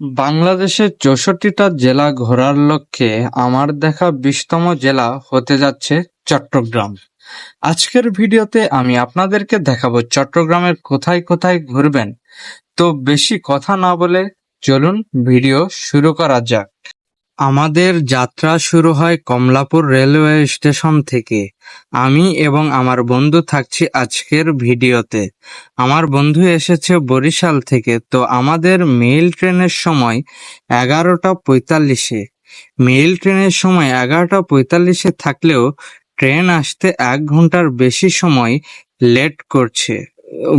বাংলাদেশের চৌষট্টিটা জেলা ঘোরার লক্ষ্যে আমার দেখা বিশতম জেলা হতে যাচ্ছে চট্টগ্রাম। আজকের ভিডিওতে আমি আপনাদেরকে দেখাবো চট্টগ্রামের কোথায় কোথায় ঘুরবেন। তো বেশি কথা না বলে চলুন ভিডিও শুরু করা যাক। আমাদের যাত্রা শুরু হয় কমলাপুর রেলওয়ে স্টেশন থেকে। আমি এবং আমার বন্ধু থাকছি আজকের ভিডিওতে। আমার বন্ধু এসেছে বরিশাল থেকে, তো আমাদের মেইল ট্রেনের সময় এগারোটা পঁয়তাল্লিশে। মেইল ট্রেনের সময় এগারোটা পঁয়তাল্লিশে থাকলেও ট্রেন আসতে এক ঘণ্টার বেশি সময় লেট করছে।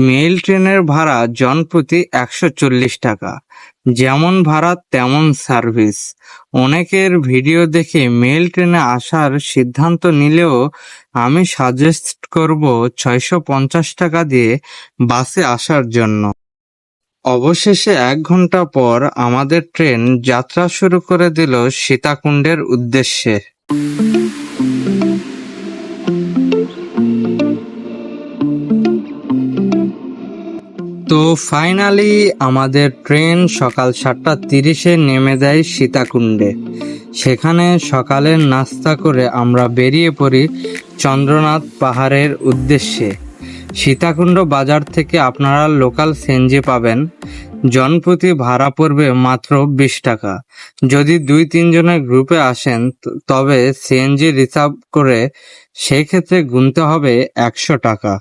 মেইল ট্রেনের ভাড়া জনপ্রতি একশো চল্লিশ টাকা। যেমন ভাড়া, তেমন সার্ভিস। অনেকের ভিডিও দেখে মেল ট্রেনে আসার সিদ্ধান্ত নিলেও আমি সাজেস্ট করব ছয়শো পঞ্চাশ টাকা দিয়ে বাসে আসার জন্য। অবশেষে এক ঘণ্টা পর আমাদের ট্রেন যাত্রা শুরু করে দিল সীতাকুণ্ডের উদ্দেশ্যে। তো ফাইনালি আমাদের ট্রেন সকাল সাতটা তিরিশে নেমে দেয় সীতাকুণ্ডে। সেখানে সকালের নাস্তা করে আমরা বেরিয়ে পড়ি চন্দ্রনাথ পাহাড়ের উদ্দেশ্যে। সীতাকুণ্ড বাজার থেকে আপনারা লোকাল সিএনজি পাবেন। জনপ্রতি ভাড়া পড়বে মাত্র বিশ টাকা। যদি দুই তিনজনের গ্রুপে আসেন, তবে সিএনজি রিসার্ভ করে সেক্ষেত্রে গুনতে হবে একশো টাকা।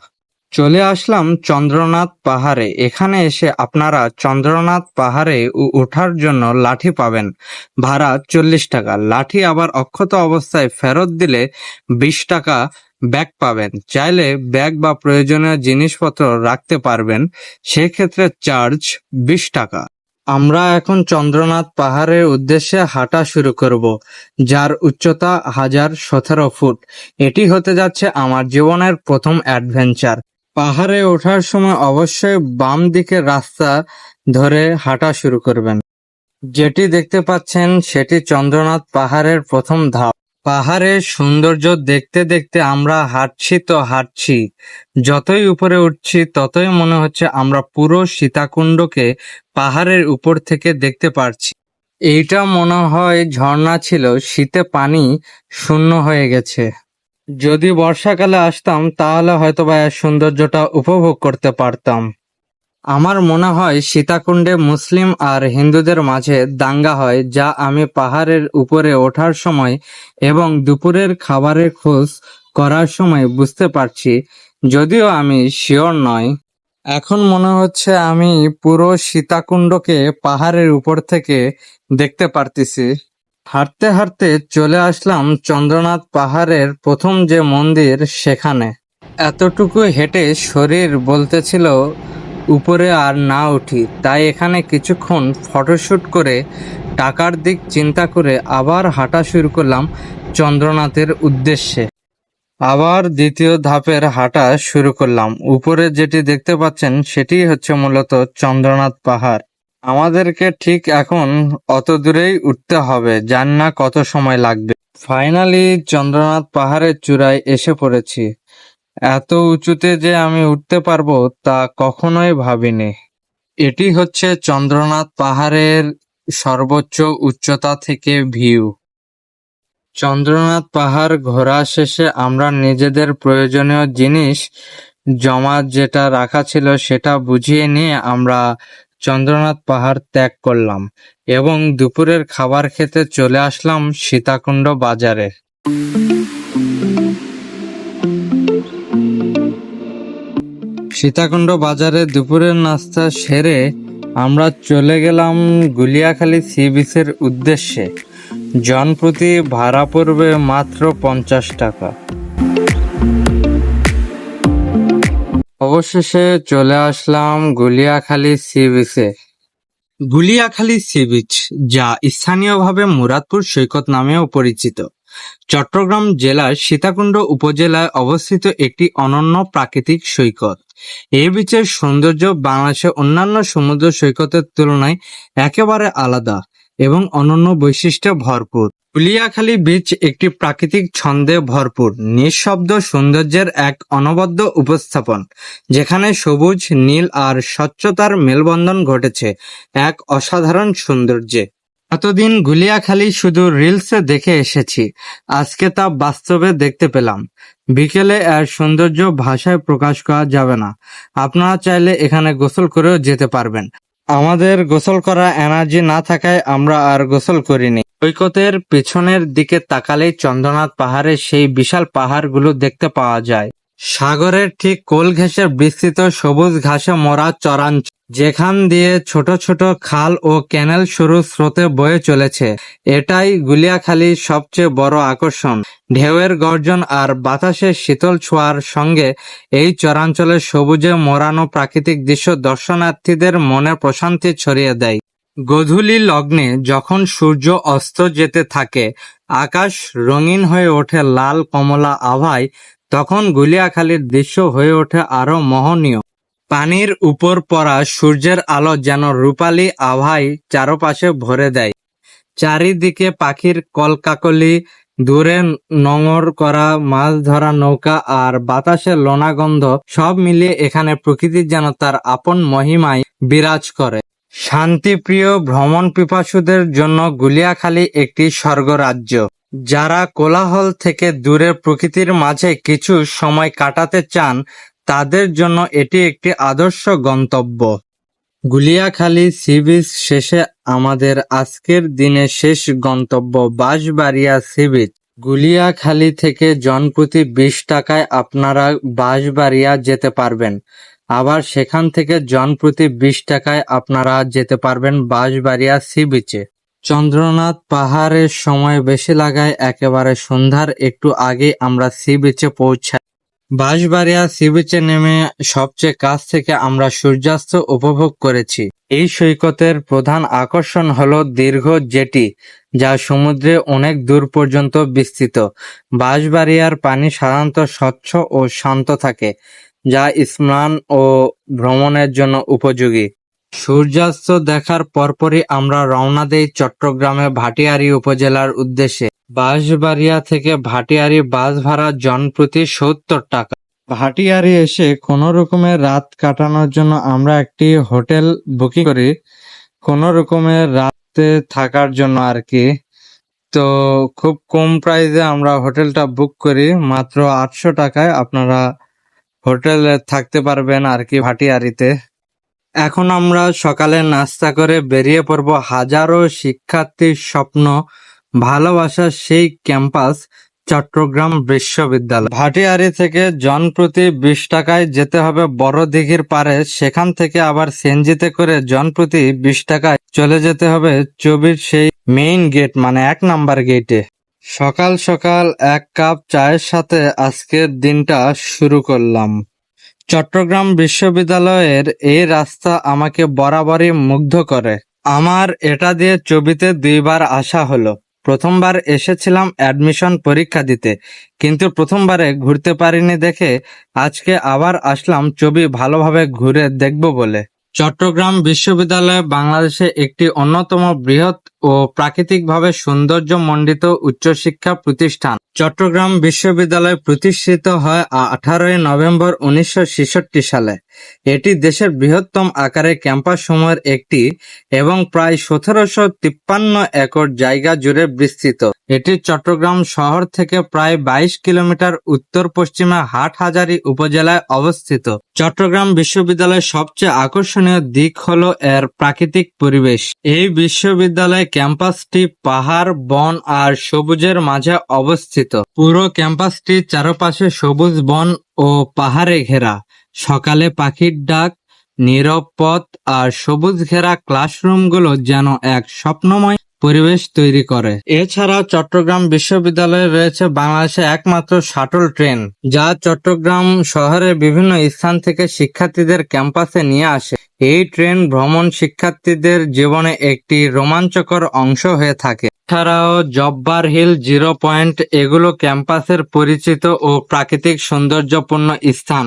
চলে আসলাম চন্দ্রনাথ পাহাড়ে। এখানে এসে আপনারা চন্দ্রনাথ পাহাড়ে ওঠার জন্য লাঠি পাবেন। ভাড়া চল্লিশ টাকা। লাঠি আবার অক্ষত অবস্থায় ফেরত দিলে বিশ টাকা ব্যাগ পাবেন। চাইলে ব্যাগ বা প্রয়োজনীয় জিনিসপত্র রাখতে পারবেন। সেক্ষেত্রে চার্জ বিশ টাকা। আমরা এখন চন্দ্রনাথ পাহাড়ের উদ্দেশ্যে হাঁটা শুরু করব, যার উচ্চতা হাজার সতেরো ফুট। এটি হতে যাচ্ছে আমার জীবনের প্রথম অ্যাডভেঞ্চার। পাহাড়ে ওঠার সময় অবশ্যই বাম দিকের রাস্তা ধরে হাঁটা শুরু করবেন। যেটি দেখতে পাচ্ছেন, সেটি চন্দ্রনাথ পাহাড়ের প্রথম ধাপ। পাহাড়ের সৌন্দর্য দেখতে দেখতে আমরা হাঁটছি তো হাঁটছি। যতই উপরে উঠছি, ততই মনে হচ্ছে আমরা পুরো সীতাকুণ্ডকে পাহাড়ের উপর থেকে দেখতে পারছি। এইটা মনে হয় ঝর্ণা ছিল, শীতে পানি শূন্য হয়ে গেছে। যদি বর্ষাকালে আসতাম, তাহলে হয়তোবা এর সৌন্দর্যটা উপভোগ করতে পারতাম। আমার মনে হয় সীতাকুণ্ডে মুসলিম আর হিন্দুদের মাঝে দাঙ্গা হয়, যা আমি পাহাড়ের উপরে ওঠার সময় এবং দুপুরের খাবারের খোঁজ করার সময় বুঝতে পারছি, যদিও আমি শিওর নয় এখন মনে হচ্ছে আমি পুরো সীতাকুণ্ডকে পাহাড়ের উপর থেকে দেখতে পারতেছি। হাঁটতে হাঁটতে চলে আসলাম চন্দ্রনাথ পাহাড়ের প্রথম যে মন্দির সেখানে। এতটুকু হেঁটে শরীর বলতেছিল, উপরে আর না উঠি। তাই এখানে কিছুক্ষণ ফটোশ্যুট করে টাকার দিক চিন্তা করে আবার হাঁটা শুরু করলাম চন্দ্রনাথের উদ্দেশ্যে। আবার দ্বিতীয় ধাপের হাঁটা শুরু করলাম। উপরে যেটি দেখতে পাচ্ছেন সেটি হচ্ছে মূলত চন্দ্রনাথ পাহাড়। আমাদেরকে ঠিক এখন অত দূরেই উঠতে হবে, জান না কত সময় লাগবে। ফাইনালি চন্দ্রনাথ পাহাড়ের চূড়ায় এসে পড়েছি। এত উঁচুতে যে আমি উঠতে পারব তা কখনোই ভাবিনি। এটি হচ্ছে চন্দ্রনাথ পাহাড়ের সর্বোচ্চ উচ্চতা থেকে ভিউ। চন্দ্রনাথ পাহাড় ঘোরা শেষে আমরা নিজেদের প্রয়োজনীয় জিনিস, জমা যেটা রাখা ছিল সেটা বুঝিয়ে নিয়ে আমরা চন্দ্রনাথ পাহাড় ত্যাগ করলাম এবং দুপুরের খাবার খেতে চলে আসলাম সীতাকুণ্ড বাজারে। সীতাকুণ্ড বাজারে দুপুরের নাস্তা সেরে আমরা চলে গেলাম গুলিয়াখালী সি বিচের উদ্দেশ্যে। জনপ্রতি ভাড়া পড়বে মাত্র পঞ্চাশ টাকা। অবশেষে চলে আসলাম গুলিয়াখালী সি বিচে গুলিয়াখালী সি বিচ যা স্থানীয়ভাবে মুরাদপুর সৈকত নামেও পরিচিত। চট্টগ্রাম জেলার সীতাকুণ্ড উপজেলায় অবস্থিত একটি অনন্য প্রাকৃতিক সৈকত। এই বিচের সৌন্দর্য বাংলাদেশের অন্যান্য সমুদ্র সৈকতের তুলনায় একেবারে আলাদা। এবং অনন্য বৈশিষ্ট্যে ভরপুর। কুলিয়াখালী বীচ একটি প্রাকৃতিক ছন্দে ভরপুর, নিঃশব্দ সৌন্দর্যের এক অনবদ্য উপস্থাপন, যেখানে সবুজ, নীল আর স্বচ্ছতার মেলবন্ধন ঘটেছে এক অসাধারণ সৌন্দর্যে। এতদিন গুলিয়াখালী শুধু রিলসে দেখে এসেছি, আজকে তা বাস্তবে দেখতে পেলাম। বিকেলে এর সৌন্দর্য ভাষায় প্রকাশ করা যাবে না, আপনারা চাইলে এখানে গোসল করেও যেতে পারবেন। আমাদের গোসল করা এনার্জি না থাকায় আমরা আর গোসল করিনি। সৈকতের পেছনের দিকে তাকালেই চন্দ্রনাথ পাহাড়ের সেই বিশাল পাহাড়গুলো দেখতে পাওয়া যায়। সাগরের ঠিক কোল ঘেঁষে বিস্তৃত সবুজ ঘাসে মরা চরাঞ্চল যেখান দিয়ে ছোট ছোট খাল ও ক্যানেল শুরু স্রোতে বয়ে চলেছে। এটাই গুলিয়াখালীর সবচেয়ে বড় আকর্ষণ। ঢেউয়ের গর্জন আর বাতাসের শীতল ছোঁয়ার সঙ্গে এই চরাঞ্চলের সবুজে মোড়ানো প্রাকৃতিক দৃশ্য দর্শনার্থীদের মনে প্রশান্তি ছড়িয়ে দেয়। গধূলি লগ্নে যখন সূর্য অস্ত যেতে থাকে, আকাশ রঙিন হয়ে ওঠে লাল কমলা আভায়, তখন গুলিয়াখালীর দৃশ্য হয়ে ওঠে আরও মোহনীয়। পানির উপর পড়া সূর্যের আলো যেন রূপালী আভায় চারপাশে ভরে দেয়। চারিদিকে পাখির কলকাকলি, দূরে নোঙর করা মাছ ধরা নৌকা আর বাতাসের লোনাগন্ধ সব মিলিয়ে এখানে প্রকৃতি যেন তার আপন মহিমায় বিরাজ করে। শান্তিপ্রিয় ভ্রমণ পিপাসুদের জন্য গুলিয়াখালী একটি স্বর্গরাজ্য। যারা কোলাহল থেকে দূরে প্রকৃতির মাঝে কিছু সময় কাটাতে চান তাদের জন্য এটি একটি আদর্শ গন্তব্য। গুলিয়াখালী সি বিচ শেষে আমাদের আজকের দিনের শেষ গন্তব্য বাঁশবাড়িয়া সি বিচ গুলিয়াখালী থেকে জনপ্রতি বিশ টাকায় আপনারা বাঁশবাড়িয়া যেতে পারবেন। আবার সেখান থেকে জনপ্রতি বিশ টাকায় আপনারা যেতে পারবেন বাঁশবাড়িয়া সি বিচে চন্দ্রনাথ পাহাড়ের সময় বেশি লাগায়, একেবারে সন্ধ্যার একটু আগে আমরা সি বিচে পৌঁছাই। বাঁশবাড়িয়া সি বিচে নেমে সবচেয়ে কাছ থেকে আমরা সূর্যাস্ত উপভোগ করেছি। এই সৈকতের প্রধান আকর্ষণ হল দীর্ঘ জেটি, যা সমুদ্রে অনেক দূর পর্যন্ত বিস্তৃত। বাঁশবাড়িয়ার পানি সাধারণত স্বচ্ছ ও শান্ত থাকে, যা স্নান ও ভ্রমণের জন্য উপযোগী। সূর্যাস্ত দেখার পরপরই আমরা রওনা দেই চট্টগ্রামে ভাটিয়ারী উপজেলার উদ্দেশ্যে। বাঁশবাড়িয়া থেকে ভাটিয়ারী বাস ভাড়া জনপ্রতি সত্তর টাকা। ভাটিয়ারি এসে কোনো রকমের রাত কাটানোর জন্য আমরা একটি হোটেল বুকিং করি। কোনো রকমের রাতে থাকার জন্য আর কি। তো খুব কম প্রাইসে আমরা হোটেলটা বুক করি। মাত্র আটশো টাকায় আপনারা হোটেলে থাকতে পারবেন আর কি ভাটিয়ারিতে। এখন আমরা সকালে নাস্তা করে বেরিয়ে পড়ব। হাজারো শিক্ষার্থীর স্বপ্ন ভালোবাসার সেই ক্যাম্পাস, চট্টগ্রাম বিশ্ববিদ্যালয়। ভাটিয়ারি থেকে জনপ্রতি বিশ টাকায় যেতে হবে বড় দিঘির পারে সেখান থেকে আবার সেনজিতে করে জনপ্রতি বিশ টাকায় চলে যেতে হবে চবির সেই মেইন গেট মানে এক নাম্বার গেটে সকাল সকাল এক কাপ চায়ের সাথে আজকের দিনটা শুরু করলাম। চট্টগ্রাম বিশ্ববিদ্যালয়ের এই রাস্তা আমাকে বরাবরই মুগ্ধ করে। আমার এটা দিয়ে চবিতে দুইবার আসা হলো। প্রথমবার এসেছিলাম অ্যাডমিশন পরীক্ষা দিতে, কিন্তু প্রথমবারে ঘুরতে পারিনি দেখে আজকে আবার আসলাম ছবি ভালোভাবে ঘুরে দেখব বলে। চট্টগ্রাম বিশ্ববিদ্যালয় বাংলাদেশে একটি অন্যতম বৃহৎ ও প্রাকৃতিকভাবে সৌন্দর্য সৌন্দর্যমণ্ডিত উচ্চশিক্ষা প্রতিষ্ঠান। চট্টগ্রাম বিশ্ববিদ্যালয় প্রতিষ্ঠিত হয় আঠারোই নভেম্বর উনিশশো ছেষট্টি সালে। এটি দেশের বৃহত্তম আকারের ক্যাম্পাস সমূহের একটি এবং প্রায় সতেরোশো তিপ্পান্ন একর জায়গা জুড়ে বিস্তৃত। এটি চট্টগ্রাম শহর থেকে প্রায় বাইশ কিলোমিটার উত্তর পশ্চিমে হাটহাজারী উপজেলায় অবস্থিত। চট্টগ্রাম বিশ্ববিদ্যালয়ের সবচেয়ে আকর্ষণীয় দিক হলো এর প্রাকৃতিক পরিবেশ। এই বিশ্ববিদ্যালয় ক্যাম্পাসটি পাহাড়, বন আর সবুজের মাঝে অবস্থিত। পুরো ক্যাম্পাসটি চারপাশে সবুজ বন ও পাহাড়ে ঘেরা। সকালে পাখির ডাক, নীরব পথ আর সবুজ ঘেরা ক্লাসরুমগুলো যেন এক স্বপ্নময় পরিবেশ তৈরি করে। এছাড়া চট্টগ্রাম বিশ্ববিদ্যালয়ে রয়েছে বাংলাদেশে একমাত্র শাটল ট্রেন, যা চট্টগ্রাম শহরের বিভিন্ন স্থান থেকে শিক্ষার্থীদের ক্যাম্পাসে নিয়ে আসে। এই ট্রেন ভ্রমণ শিক্ষার্থীদের জীবনে একটি রোমাঞ্চকর অংশ হয়ে থাকে। এছাড়াও জব্বার হিল জিরো পয়েন্ট এগুলো ক্যাম্পাসের পরিচিত ও প্রাকৃতিক সৌন্দর্যপূর্ণ স্থান।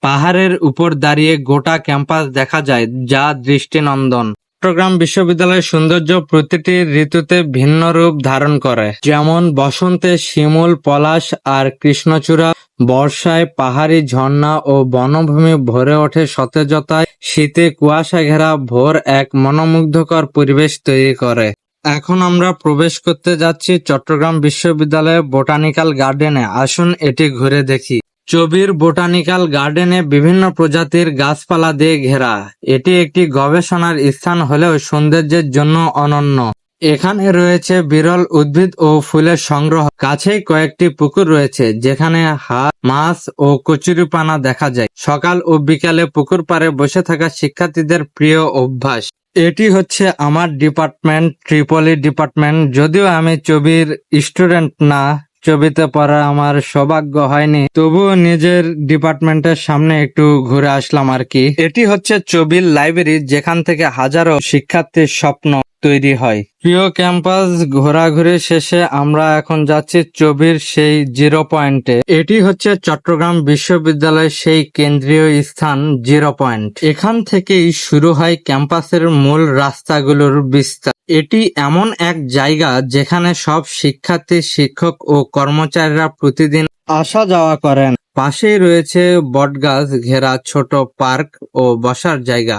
পাহাড়ের উপর দাঁড়িয়ে গোটা ক্যাম্পাস দেখা যায়, যা দৃষ্টিনন্দন। চট্টগ্রাম বিশ্ববিদ্যালয়ের সৌন্দর্য প্রতিটি ঋতুতে ভিন্ন রূপ ধারণ করে। যেমন বসন্তে শিমুল, পলাশ আর কৃষ্ণচূড়া, বর্ষায় পাহাড়ি ঝর্ণা ও বনভূমি ভরে ওঠে সতেজতায়। শীতে কুয়াশা ঘেরা ভোর এক মনোমুগ্ধকর পরিবেশ তৈরি করে। এখন আমরা প্রবেশ করতে যাচ্ছি চট্টগ্রাম বিশ্ববিদ্যালয়ের বোটানিক্যাল গার্ডেনে। আসুন এটি ঘুরে দেখি। চবির বোটানিক্যাল গার্ডেনে বিভিন্ন প্রজাতির গাছপালা দিয়ে ঘেরা। এটি একটি গবেষণার স্থান হলেও সৌন্দর্যের জন্য অনন্য। এখানে রয়েছে বিরল উদ্ভিদ ও ফুলের সংগ্রহ। কাছেই কয়েকটি পুকুর রয়েছে, যেখানে হাঁস মাছ ও কচুরিপানা দেখা যায়। সকাল ও বিকালে পুকুর পাড়ে বসে থাকা শিক্ষার্থীদের প্রিয় অভ্যাস। এটি হচ্ছে আমার ডিপার্টমেন্ট, ট্রিপলি ডিপার্টমেন্ট। যদিও আমি ছবির স্টুডেন্ট না ছবিতে পড়া আমার সৌভাগ্য হয়নি। তবুও নিজের ডিপার্টমেন্টের সামনে একটু ঘুরে আসলাম আর কি। এটি হচ্ছে ছবির লাইব্রেরি, যেখান থেকে হাজারো শিক্ষার্থীর স্বপ্ন তৈরি হয়। প্রিয় ক্যাম্পাস ঘোরাঘুরি শেষে আমরা এখন যাচ্ছি চবির সেই জিরো পয়েন্টে। এটি হচ্ছে চট্টগ্রাম বিশ্ববিদ্যালয়ের সেই কেন্দ্রীয় স্থান জিরো পয়েন্ট। এখান থেকেই শুরু হয় ক্যাম্পাসের মূল রাস্তাগুলোর বিস্তার। এটি এমন এক জায়গা যেখানে সব শিক্ষার্থী, শিক্ষক ও কর্মচারীরা প্রতিদিন আসা যাওয়া করেন। পাশেই রয়েছে বটগাছ ঘেরা ছোট পার্ক ও বসার জায়গা।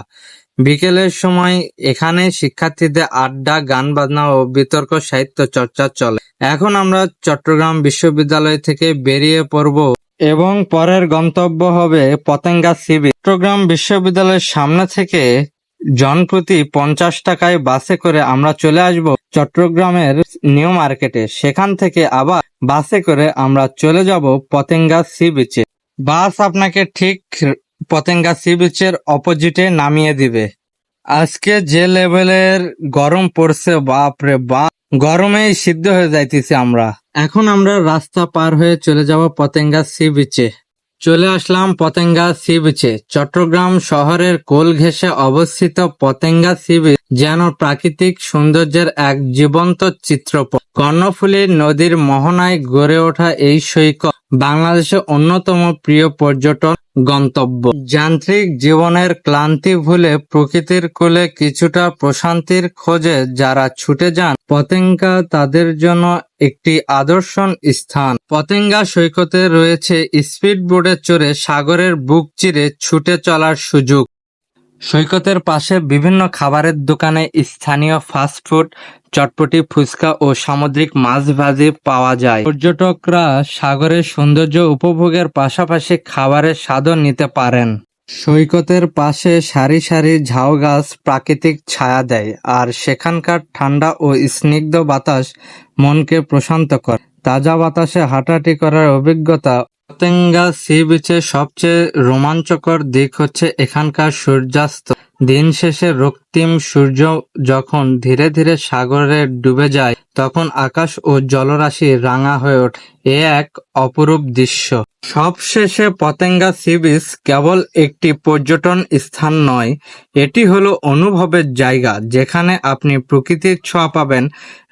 বিকেলের সময় এখানে শিক্ষার্থীদের আড্ডা, গান বাজনা ও বিতর্ক, সাহিত্য চর্চা চলে। এখন আমরা চট্টগ্রাম বিশ্ববিদ্যালয় থেকে বেরিয়ে পড়ব এবং পরের গন্তব্য হবে পতেঙ্গা সিবি চট্টগ্রাম বিশ্ববিদ্যালয়ের সামনে থেকে জনপ্রতি পঞ্চাশ টাকায় বাসে করে আমরা চলে আসব চট্টগ্রামের নিউ মার্কেটে। সেখান থেকে আবার বাসে করে আমরা চলে যাব পতেঙ্গা সি বিচে। বাস আপনাকে ঠিক পতেঙ্গা সি বিচের অপোজিটে নামিয়ে দিবে। আজকে যে লেভেলের গরম পড়ছে, বাপরে বাপ। গরমেই সিদ্ধ হয়ে যাইতেছি আমরা। এখন আমরা রাস্তা পার হয়ে চলে যাব পতেঙ্গা সি বিচে চলে আসলাম পতেঙ্গা সি বিচে চট্টগ্রাম শহরের কোল ঘেঁষে অবস্থিত পতেঙ্গা সি বিচ যেন প্রাকৃতিক সৌন্দর্যের এক জীবন্ত চিত্রপট। কর্ণফুলী নদীর মোহনায় গড়ে ওঠা এই সৈকত বাংলাদেশের অন্যতম প্রিয় পর্যটন গন্তব্য। যান্ত্রিক জীবনের ক্লান্তি ভুলে প্রকৃতির কোলে কিছুটা প্রশান্তির খোঁজে যারা ছুটে যান, পতেঙ্গা তাদের জন্য একটি আদর্শন স্থান। পতেঙ্গা সৈকতে রয়েছে স্পিড বোর্ডে চড়ে সাগরের বুক চিরে ছুটে চলার সুযোগ। সৈকতের পাশে বিভিন্ন খাবারের দোকানে স্থানীয় ফাস্টফুড চটপটি, ফুচকা ও সামুদ্রিক মাছ ভাজি পাওয়া যায়। পর্যটকরা সাগরের সৌন্দর্য উপভোগের পাশাপাশি খাবারের স্বাদও নিতে পারেন। সৈকতের পাশে সারি সারি ঝাউ গাছ প্রাকৃতিক ছায়া দেয় আর সেখানকার ঠান্ডা ও স্নিগ্ধ বাতাস মনকে প্রশান্ত করে। তাজা বাতাসে হাঁটাহাঁটি করার অভিজ্ঞতা পতেঙ্গা সি বিচের সবচেয়ে রোমাঞ্চকর দিক হচ্ছে এখানকার সূর্যাস্ত। দিন শেষে রক্তিম সূর্য যখন ধীরে ধীরে সাগরে ডুবে যায়, তখন আকাশ ও জলরাশি রাঙা হয়ে ওঠে। এ এক অপরূপ দৃশ্য। সবশেষে পতেঙ্গা সি বিচ কেবল একটি পর্যটন স্থান নয়, এটি হলো অনুভবের জায়গা, যেখানে আপনি প্রকৃতির ছোঁয়া পাবেন,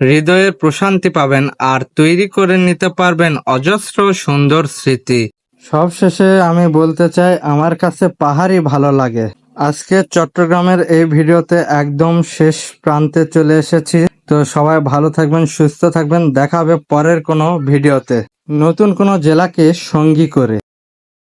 হৃদয়ের প্রশান্তি পাবেন, আর তৈরি করে নিতে পারবেন অজস্র সুন্দর স্মৃতি। সবশেষে আমি বলতে চাই, আমার কাছে পাহাড়ই ভালো লাগে। আজকে চট্টগ্রামের এই ভিডিওতে একদম শেষ প্রান্তে চলে এসেছি। তো সবাই ভালো থাকবেন, সুস্থ থাকবেন, দেখা হবে পরের কোনো ভিডিওতে। নতুন কোনো জেলাকে সঙ্গী করে।